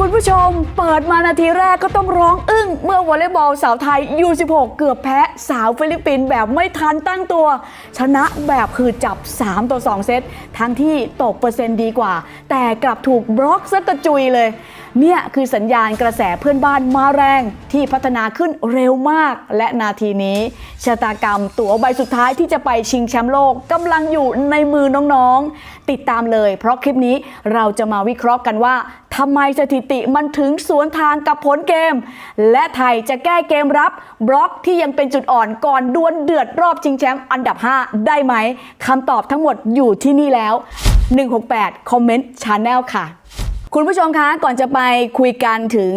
คุณผู้ชมเปิดมานาทีแรกก็ต้องร้องอึ้ง เมื่อวอลเลย์บอลสาวไทยยู16เกือบแพ้สาวฟิลิปปินส์แบบไม่ทันตั้งตัว ชนะแบบคือจับ 3 ต่อ 2 เซตทั้งที่ตกเปอร์เซ็นต์ดีกว่า แต่กลับถูกบล็อกซะกระจุยเลย เนี่ยคือสัญญาณกระแสเพื่อนบ้านมาแรงที่พัฒนาขึ้นเร็วมาก และนาทีนี้ชะตากรรมตั๋วใบสุดท้ายที่จะไปชิงแชมป์โลกกำลังอยู่ในมือน้องๆ ติดตามเลย เพราะคลิปนี้เราจะมาวิเคราะห์กันว่าทำไมสถิติมันถึงสวนทางกับผลเกม และไทยจะแก้เกมรับบล็อกที่ยังเป็นจุดอ่อนก่อนดวลเดือดรอบชิงแชมป์อันดับ 5 ได้ไหมคำตอบทั้งหมดอยู่ที่นี่แล้ว 168คอมเมนต์ชาแนลค่ะ คุณผู้ชมคะก่อนจะไปคุยกันถึง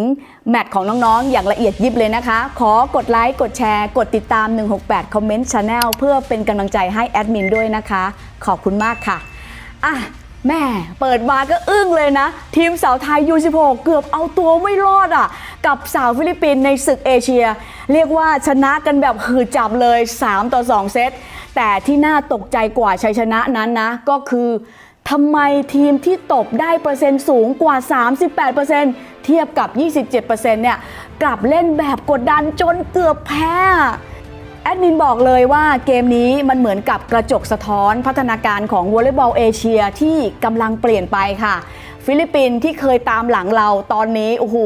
แมตช์ของน้องๆ อย่างละเอียดยิบเลยนะคะ ขอกดไลค์ กดแชร์ กดติดตาม 168คอมเมนต์ช n แนลเพื่อเป็นกำลังใจให้แอดมินด้วยนะคะ ขอบคุณมากค่ะ อะ แม่เปิดมาก็อึ้งเลยนะ ทีมสาวไทย U16 เกือบเอาตัวไม่รอดอะ กับสาวฟิลิปปินส์ในศึกเอเชีย เรียกว่าชนะกันแบบหืดจับเลย 3 ต่อ 2 เซตแต่ที่น่าตกใจกว่าชัยชนะนั้นนะก็คือ ทำไมทีมที่ตบได้เปอร์เซ็นต์สูงกว่า 38%เทียบกับ 27%เนี่ยกลับเล่นแบบกดดันจนเกือบแพ้แอดมินบอกเลยว่าเกมนี้มันเหมือนกับกระจกสะท้อนพัฒนาการของวอลเลย์บอลเอเชียที่กำลังเปลี่ยนไปค่ะ ฟิลิปปินส์ที่เคยตามหลังเราตอนนี้ โอ้โห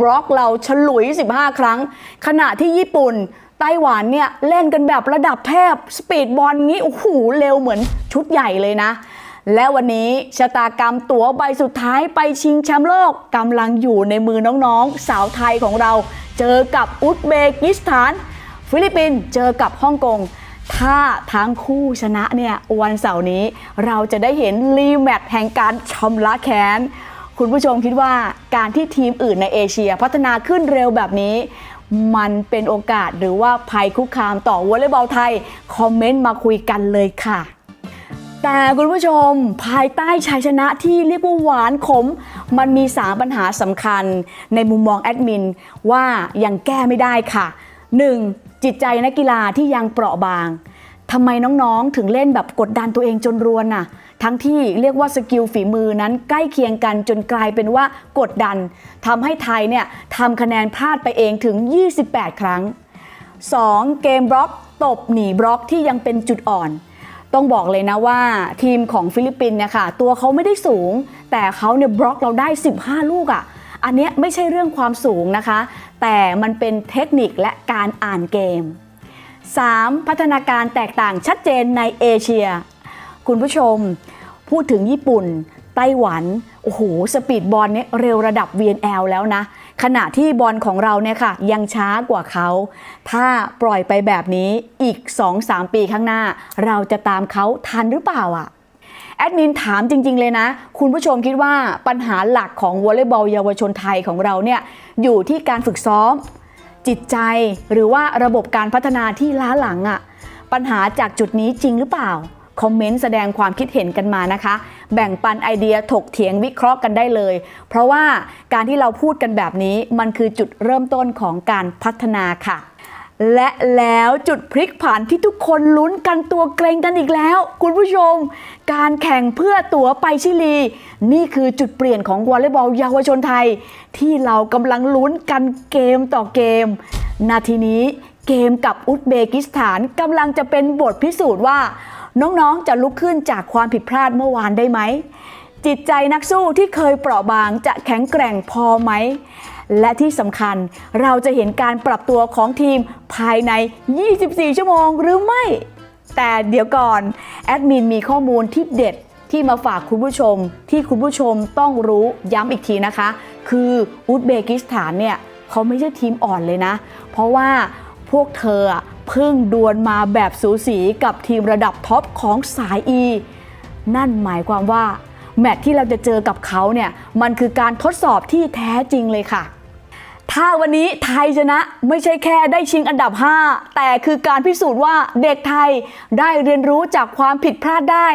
บล็อกเราฉลุย 15 ครั้ง ขณะที่ญี่ปุ่น ไต้หวันเนี่ย เล่นกันแบบระดับแทบสปีดบอลงี้ โอ้โห เร็วเหมือนชุดใหญ่เลยนะ และวันนี้ชะตากรรมตั๋วใบสุดท้ายไปชิงแชมป์โลกกำลังอยู่ในมือน้องๆ สาวไทยของเรา เจอกับอุซเบกิสถาน ฟิลิปปินส์เจอกับฮ่องกงถ้าทั้งคู่ชนะเนี่ยวันเสาร์นี้เราจะได้เห็นรีแมตช์แห่งการชำระแค้นคุณผู้ชมคิดว่าการที่ทีมอื่นในเอเชียพัฒนาขึ้นเร็วแบบนี้ มันเป็นโอกาสหรือว่าภัยคุกคามต่อวอลเลย์บอลไทย คอมเมนต์มาคุยกันเลยค่ะ แต่คุณผู้ชมภายใต้ชัยชนะที่เรียกว่าหวานขม มันมี 3 ปัญหาสำคัญในมุมมองแอดมินว่ายังแก้ไม่ได้ค่ะ 1. จิตใจนักกีฬาที่ยังเปราะบางทำไมน้องๆ ถึงเล่นแบบกดดันตัวเองจนรวนน่ะ ทั้งที่เรียกว่าสกิลฝีมือนั้นใกล้เคียงกันจนกลายเป็นว่ากดดันทำให้ไทยเนี่ยทำคะแนนพลาดไปเองถึง 28 ครั้ง 2. เกมบล็อก ตบหนีบล็อกที่ยังเป็นจุดอ่อน ต้องบอกเลยนะว่าทีมของฟิลิปปินส์เนี่ยค่ะตัวเขาไม่ได้สูง แต่เขาเนี่ยบล็อกเราได้ 15 ลูกอะ่ะอันเนี้ยไม่ใช่เรื่องความสูงนะคะ แต่มันเป็นเทคนิคและการอ่านเกม 3. พัฒนาการแตกต่างชัดเจนในเอเชีย คุณผู้ชม พูดถึงญี่ปุ่น ไต้หวัน โอ้โห สปีดบอลเนี่ยเร็วระดับ VNL แล้วนะ ขณะที่บอลของเราเนี่ยค่ะยังช้ากว่าเขา ถ้าปล่อยไปแบบนี้อีก 2-3 ปีข้างหน้า เราจะตามเขาทันหรือเปล่าอะแอดมินถามจริง ๆ เลยนะ คุณผู้ชมคิดว่าปัญหาหลักของวอลเลย์บอลเยาวชนไทยของเราเนี่ยอยู่ที่การฝึกซ้อม จิตใจหรือว่าระบบการพัฒนาที่ล้าหลังอะ่ะปัญหาจากจุดนี้จริงหรือเปล่า คอมเมนต์แสดงความคิดเห็นกันมานะคะ แบ่งปันไอเดียถกเถียงวิเคราะห์กันได้เลย เพราะว่าการที่เราพูดกันแบบนี้มันคือจุดเริ่มต้นของการพัฒนาค่ะและแล้วจุดพลิกผันที่ทุกคนลุ้นกันตัวเกรงกันอีกแล้ว คุณผู้ชม การแข่งเพื่อตั๋วไปชิลี นี่คือจุดเปลี่ยนของวอลเลย์บอลเยาวชนไทย ที่เรากำลังลุ้นกันเกมต่อเกม นาทีนี้เกมกับอุซเบกิสถานกำลังจะเป็นบทพิสูจน์ว่า น้องๆ จะลุกขึ้นจากความผิดพลาดเมื่อวานได้ไหม จิตใจนักสู้ที่เคยเปราะบางจะแข็งแกร่งพอไหม และที่สำคัญเราจะเห็นการปรับตัวของทีมภายใน 24 ชั่วโมงหรือไม่ แต่เดี๋ยวก่อน แอดมินมีข้อมูลที่เด็ดที่มาฝากคุณผู้ชม ที่คุณผู้ชมต้องรู้ย้ำอีกทีนะคะ คืออุซเบกิสถานเนี่ยเขาไม่ใช่ทีมอ่อนเลยนะ เพราะว่าพวกเธอ เพิ่งดวลมาแบบสูสีกับทีมระดับท็อปของสาย E นั่นหมายความว่า แมตช์ที่เราจะเจอกับเขาเนี่ย มันคือการทดสอบที่แท้จริงเลยค่ะ ถ้าวันนี้ไทยชนะไม่ใช่แค่ได้ชิงอันดับ 5 แต่คือการพิสูจน์ว่าเด็กไทยได้เรียนรู้จากความผิดพลาดได้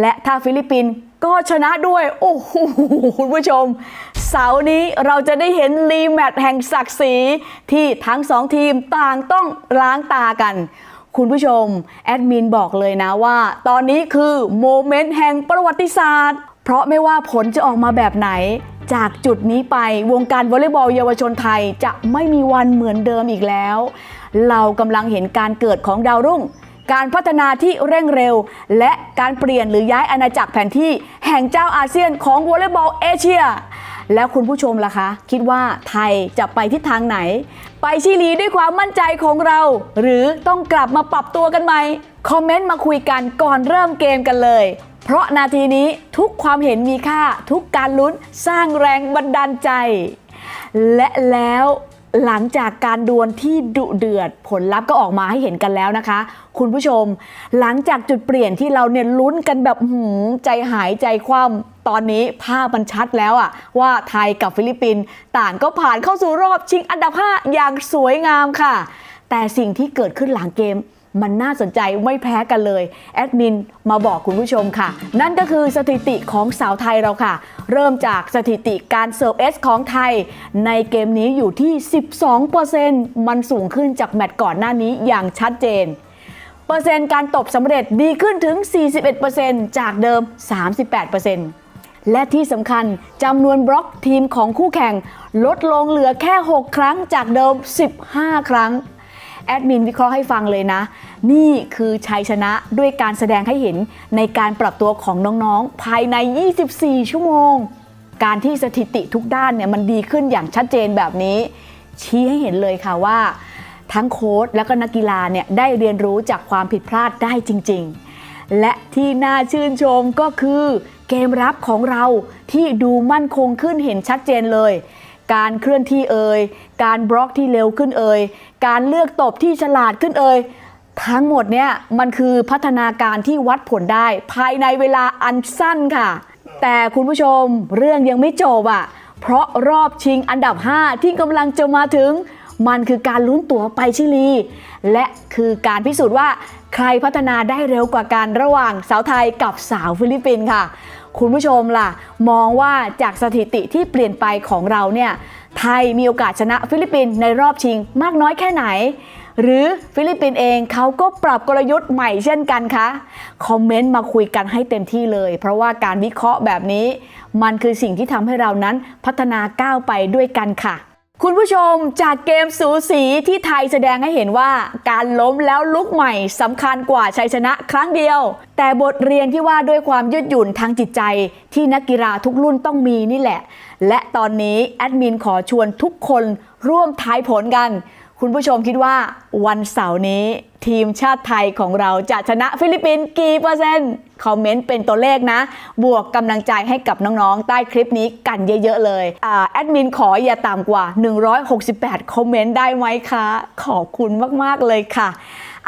และถ้าฟิลิปปินส์ก็ชนะด้วย โอ้โหคุณผู้ชม เสาร์นี้เราจะได้เห็นรีแมตช์แห่งศักดิ์ศรีที่ทั้งสองทีมต่างต้องล้างตากันคุณผู้ชม แอดมินบอกเลยนะว่า ตอนนี้คือโมเมนต์แห่งประวัติศาสตร์ เพราะไม่ว่าผลจะออกมาแบบไหน จากจุดนี้ไปวงการวอลเลย์บอลเยาวชนไทยจะไม่มีวันเหมือนเดิมอีกแล้ว เรากำลังเห็นการเกิดของดาวรุ่ง การพัฒนาที่เร่งเร็ว และการเปลี่ยนหรือย้ายอาณาจักรแผนที่แห่งเจ้าอาเซียนของวอลเลย์บอลเอเชีย แล้วคุณผู้ชมล่ะคะ คิดว่าไทยจะไปทิศทางไหน ไปชิลีด้วยความมั่นใจของเรา หรือต้องกลับมาปรับตัวกันใหม่คอมเมนต์มาคุยกันก่อนเริ่มเกมกันเลย เพราะนาทีนี้ทุกความเห็นมีค่าทุกการลุ้นสร้างแรงบันดาลใจ และแล้วหลังจากการดวลที่ดุเดือดผลลัพธ์ก็ออกมาให้เห็นกันแล้วนะคะ คุณผู้ชม หลังจากจุดเปลี่ยนที่เราเนี่ยลุ้นกันแบบหืมใจหายใจคว่ำตอนนี้ภาพมันชัดแล้วอะว่าไทยกับฟิลิปปินส์ต่างก็ผ่านเข้าสู่รอบชิงอันดับ 5 อย่างสวยงามค่ะ แต่สิ่งที่เกิดขึ้นหลังเกม มันน่าสนใจไม่แพ้กันเลย แอดมินมาบอกคุณผู้ชมค่ะ นั่นก็คือสถิติของสาวไทยเราค่ะ เริ่มจากสถิติการเสิร์ฟเอสของไทย ในเกมนี้อยู่ที่ 12%มันสูงขึ้นจากแมตช์ก่อนหน้านี้อย่างชัดเจนเปอร์เซ็นต์การตบสำเร็จดีขึ้นถึง 41%จากเดิม 38%และที่สำคัญจำนวนบล็อกทีมของคู่แข่ง ลดลงเหลือแค่ 6 ครั้งจากเดิม 15 ครั้ง แอดมินวิเคราะห์ให้ฟังเลยนะ นี่คือชัยชนะด้วยการแสดงให้เห็นในการปรับตัวของน้องๆ ภายใน 24 ชั่วโมง การที่สถิติทุกด้านเนี่ยมันดีขึ้นอย่างชัดเจนแบบนี้ ชี้ให้เห็นเลยค่ะว่า ทั้งโค้ชและก็นักกีฬาเนี่ยได้เรียนรู้จากความผิดพลาดได้จริง ๆ และที่น่าชื่นชมก็คือเกมรับของเราที่ดูมั่นคงขึ้นเห็นชัดเจนเลย การเคลื่อนที่เอ่ยการบล็อกที่เร็วขึ้นเอ่ยการเลือกตบที่ฉลาดขึ้นเอ่ยทั้งหมดเนี่ยมันคือพัฒนาการที่วัดผลได้ ภายในเวลาอันสั้นค่ะ แต่คุณผู้ชมเรื่องยังไม่จบอะ เพราะรอบชิงอันดับ 5 ที่กำลังจะมาถึง มันคือการลุ้นตั๋วไปชิลี และคือการพิสูจน์ว่าใครพัฒนาได้เร็วกว่ากันระหว่างสาวไทยกับสาวฟิลิปปินส์ค่ะ คุณผู้ชมล่ะ มองว่าจากสถิติที่เปลี่ยนไปของเราเนี่ยไทยมีโอกาสชนะฟิลิปปินส์ในรอบชิงมากน้อยแค่ไหน หรือฟิลิปปินส์เองเขาก็ปรับกลยุทธ์ใหม่เช่นกันคะคอมเมนต์มาคุยกันให้เต็มที่เลย เพราะว่าการวิเคราะห์แบบนี้ มันคือสิ่งที่ทำให้เรานั้นพัฒนาก้าวไปด้วยกันค่ะ คุณผู้ชมจากเกมสูสีที่ไทยแสดงให้เห็นว่าการล้มแล้วลุกใหม่สำคัญกว่าชัยชนะครั้งเดียว แต่บทเรียนที่ว่าด้วยความยืดหยุ่นทางจิตใจ ที่นักกีฬาทุกรุ่นต้องมีนี่แหละ และตอนนี้แอดมินขอชวนทุกคนร่วมทายผลกัน คุณผู้ชมคิดว่าวันเสาร์นี้ทีมชาติไทยของเราจะชนะฟิลิปปินส์กี่เปอร์เซ็นต์คอมเมนต์เป็นตัวเลขนะ บวกกำลังใจให้กับน้องๆ ใต้คลิปนี้กันเยอะ ๆ เลยอแอดมินขออย่าต่ำกว่า 168 คอมเมนต์ได้ไหมคะ ขอบคุณมาก ๆ เลยค่ะ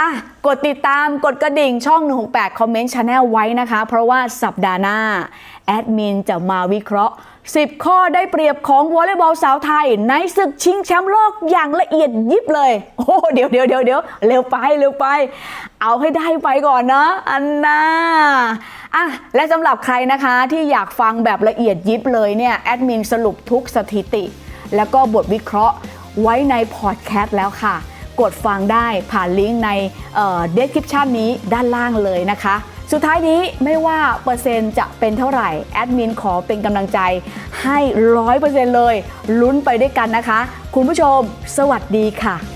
อะกดติดตามกดกระดิ่งช่อง 168คอมเมนต์ชาแนลไว้นะคะ เพราะว่าสัปดาห์หน้า แอดมินจะมาวิเคราะห์ 10 ข้อได้เปรียบของวอลเลย์บอลสาวไทย ในศึกชิงแชมป์โลกอย่างละเอียดยิบเลย โอ้เดี๋ยวเดี๋ยวเดี๋ยวเดี๋ยวเร็วไปเร็วไป เอาให้ได้ไปก่อนนะอันน่าอะและสำหรับใครนะคะที่อยากฟังแบบละเอียดยิบเลยเนี่ยแอดมินสรุปทุกสถิติ แล้วก็บทวิเคราะห์ไว้ในพอดแคสต์แล้วค่ะ กดฟังได้ผ่านลิงก์ในเดสคริปชันนี้ด้านล่างเลยนะคะ สุดท้ายนี้ไม่ว่าเปอร์เซ็นต์จะเป็นเท่าไหร่ แอดมินขอเป็นกำลังใจให้ร้อยเปอร์เซ็นต์เลย ลุ้นไปด้วยกันนะคะ คุณผู้ชม สวัสดีค่ะ